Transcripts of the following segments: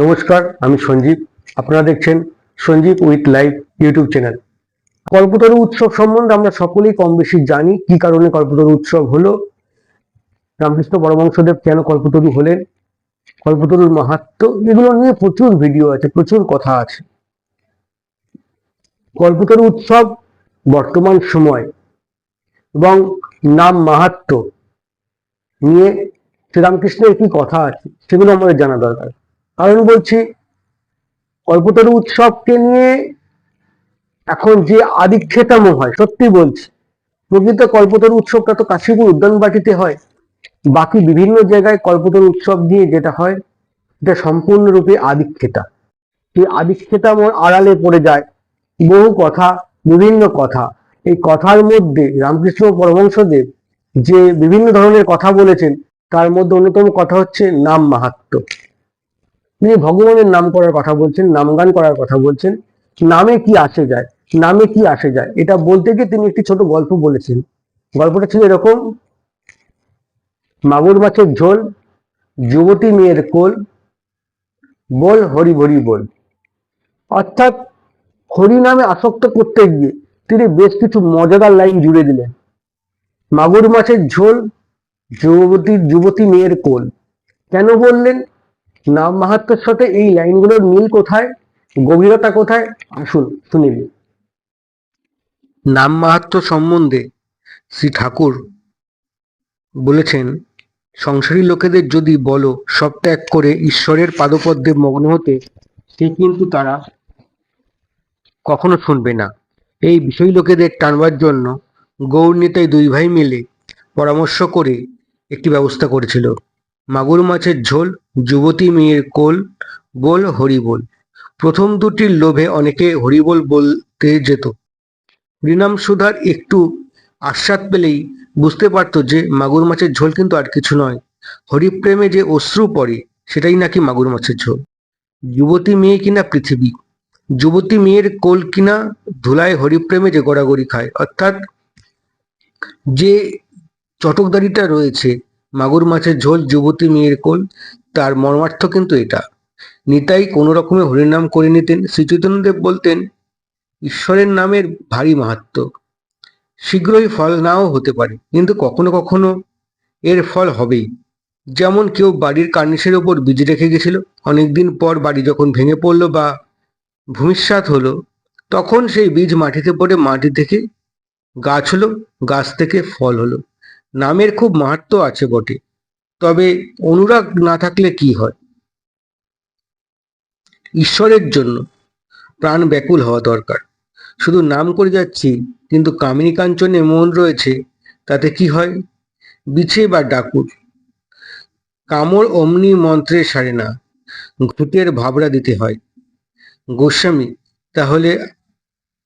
নমস্কার, আমি সঞ্জীব। আপনারা দেখছেন Sanjeev with live YouTube channel. Kalpataru Utsav সম্বন্ধে আমরা সকলেই কম বেশি জানি কি কারণে কল্পতরু উৎসব হলো। রামকৃষ্ণ পরমংশদেব কেন কল্পতরু হলেন? কল্পতরুর মাহাত্ম, এগুলো নিয়ে প্রচুর ভিডিও আছে, প্রচুর কথা আছে। কল্পতরু উৎসব বর্তমান সময় এবং নাম মাহাত্ম নিয়ে শ্রীরামকৃষ্ণের কি কথা আছে, সেগুলো আমাদের জানা দরকার। কারণ বলছি, কল্পতরু উৎসবকে নিয়ে এখন যে আদিক্ষেতাম হয়, সত্যি বলছি, প্রকৃত কল্পতরু উৎসবটা তো কাশীপুর উদ্যানবাটিতে হয়। বাকি বিভিন্ন জায়গায় কল্পতরু উৎসব দিয়ে যেটা হয় এটা সম্পূর্ণরূপে আদিক্ষেতা। সেই আদিক্ষেতাম আড়ালে পড়ে যায়, বহু কথা, বিভিন্ন কথা। এই কথার মধ্যে রামকৃষ্ণ পরমংশদেব যে বিভিন্ন ধরনের কথা বলেছেন, তার মধ্যে অন্যতম কথা হচ্ছে, নাম মাহাত্ম তিনি ভগবানের নাম করার কথা বলছেন, নামগান করার কথা বলছেন। নামে কি আসে যায়, নামে কি আসে যায়, এটা বলতে গিয়ে তিনি একটি ছোট গল্প বলেছেন। গল্পটা ছিল এরকম, মাগুর মাছের ঝোল, যুবতী মেয়ের কোল, বল হরি হরি বল। অর্থাৎ হরি নামে আসক্ত করতে গিয়ে তিনি বেশ কিছু মজাদার লাইন জুড়ে দিলেন। মাগুর মাছের ঝোল, যুবতী যুবতী মেয়ের কোল। কেন বললেন? নাম মাহাত্মের সাথে এই লাইনগুলোর মিল কোথায়? গভীরতা কোথায়? আসুন শুনে। নিন নাম মাহাত্ম সম্বন্ধে শ্রী ঠাকুর বলেছেন, সংসারী লোকেদের যদি বলো সব ত্যাগ করে ঈশ্বরের পাদপদ্মে মগ্ন হতে, সে কিন্তু তারা কখনো শুনবে না। এই বিষয় লোকেদের টানবার জন্য গৌর নেতাই দুই ভাই মিলে পরামর্শ করে একটি ব্যবস্থা করেছিল। মাগুর মাছের ঝোল যুবতী মেয়ের কোল, বল হরি বল প্রথম দুটির লোভে অনেকে হরিবোল বলতে যেত। হরিনাম সুধার একটু আস্বাদ পেলেই বুঝতে পারতো যে মাগুর মাছের ঝোল কিন্তু আর কিছু নয়। হরিপ্রেমে যে অশ্রু পড়ে, সেটাই নাকি মাগুর মাছের ঝোল। যুবতী মেয়ে কিনা পৃথিবী। যুবতী মেয়ের কোল কিনা ধুলায় হরিপ্রেমে যে গড়াগড়ি খায়। অর্থাৎ যে চটকদারিটা রয়েছে, মাগুর মাছের ঝোল যুবতী মেয়ের কোল তার মর্মার্থ কিন্তু এটা। নিতাই কোনো রকমে হরিনাম করে নিতেন। শ্রীচৈতন্যদেব বলতেন, ঈশ্বরের নামের ভারী মাহাত্ম। শীঘ্রই ফল নাও হতে পারে, কিন্তু কখনো কখনো এর ফল হবেই। যেমন কেউ বাড়ির কার্নিশের ওপর বীজ রেখে গেছিল, অনেকদিন পর বাড়ি যখন ভেঙে পড়ল বা ভূমিষ্যাত হলো, তখন সেই বীজ মাটিতে পড়ে মাটি থেকে গাছ হলো, গাছ থেকে ফল হলো। নামের খুব মাহাত্ম আছে বটে। তবে অনুরাগ না থাকলে কি হয়? ঈশ্বরের জন্য প্রাণ ব্যাকুল হওয়া দরকার। শুধু নাম করে যাচ্ছি, কিন্তু কামিনী কাঞ্চনে মন রয়েছে, তাতে কি হয়? বিছে বা ডাকুর। কামড় অমনি মন্ত্রে সারে না, ঘুটের ভাবরা দিতে হয়। গোস্বামী, তাহলে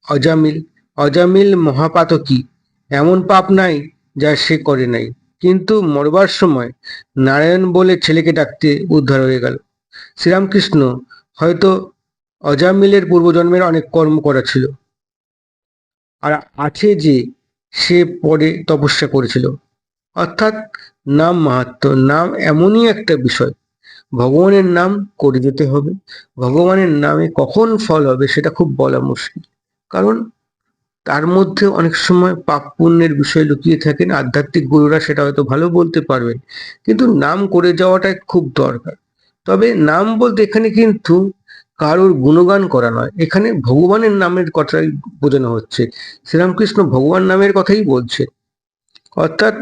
অজামিল অজামিল মহাপাতকী, এমন পাপ নাই যা সে করে নাই। কিন্তু মরবার সময় নারায়ণ বলে ছেলেকে ডাকতে উদ্ধার হয়ে গেল। শ্রীরামকৃষ্ণ হয়তো অজামিলের পূর্বজন্মের অনেক কর্ম করা ছিল। আর আছে যে সে পরে তপস্যা করেছিল। অর্থাৎ নাম মাহাত্ম নাম এমনই একটা বিষয়। ভগবানের নাম করে যেতে হবে। ভগবানের নামে কখন ফল হবে সেটা খুব বলা মুশকিল। কারণ তার মধ্যে অনেক সময় পাপ পুণ্যের বিষয় লুকিয়ে থাকেন আধ্যাত্মিক গুরুরা সেটা হয়তো ভালো বলতে পারবেন, কিন্তু নাম করে যাওয়াটা খুব দরকার। তবে নাম বলতে এখানে কিন্তু কারোর গুণগান করা নয়। এখানে ভগবানের নামের কথাই বোঝানো হচ্ছে। শ্রীরামকৃষ্ণ ভগবান নামের কথাই বলছে। অর্থাৎ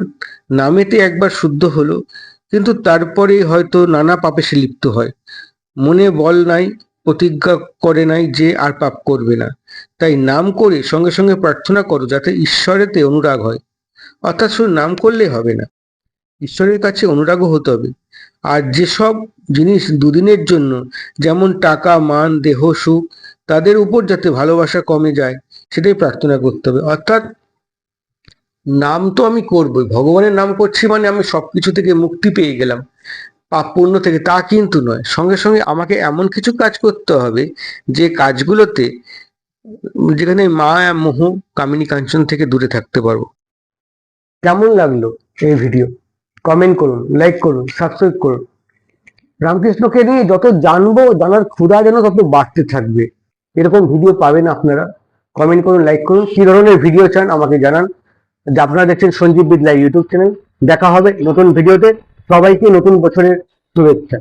নামেতে একবার শুদ্ধ হলো, কিন্তু তারপরে হয়তো নানা পাপে সে লিপ্ত হয়। মনে বল নাই প্রতিজ্ঞা করে নাই যে আর পাপ করবে না। তাই নাম করে সঙ্গে সঙ্গে প্রার্থনা করো যাতে ঈশ্বরেতে অনুরাগ হয়। অর্থাৎ শুধু নাম করলে হবে না, ঈশ্বরের কাছে অনুরাগও হতে হবে। আর যেসব জিনিস দুদিনের জন্য, যেমন টাকা, মান, দেহ, সুখ, তাদের উপর যাতে ভালোবাসা কমে যায়, সেটাই প্রার্থনা করতে হবে। অর্থাৎ নাম তো আমি করবই, ভগবানের নাম করছি মানে আমি সবকিছু থেকে মুক্তি পেয়ে গেলাম। পাপ পুণ্য থেকে তা কিন্তু নয়। সঙ্গে সঙ্গে আমাকে এমন কিছু কাজ করতে হবে যে কাজগুলোতে যেখানে মা মোহ, কামিনী, কাঞ্চন থেকে দূরে থাকতে পারব। কেমন লাগল এই ভিডিও? কমেন্ট করুন লাইক করুন সাবস্ক্রাইব করুন। রামকৃষ্ণকে নিয়ে যত জানব, জানার ক্ষুধা যেন তত বাড়তে থাকবে। এরকম ভিডিও পাবেন আপনারা। কমেন্ট করুন লাইক করুন। কি ধরনের ভিডিও চান আমাকে জানান। আপনারা দেখছেন সঞ্জীব বিদ্লা ইউটিউব চ্যানেল দেখা হবে নতুন ভিডিওতে সবাইকে নতুন বছরের শুভেচ্ছা।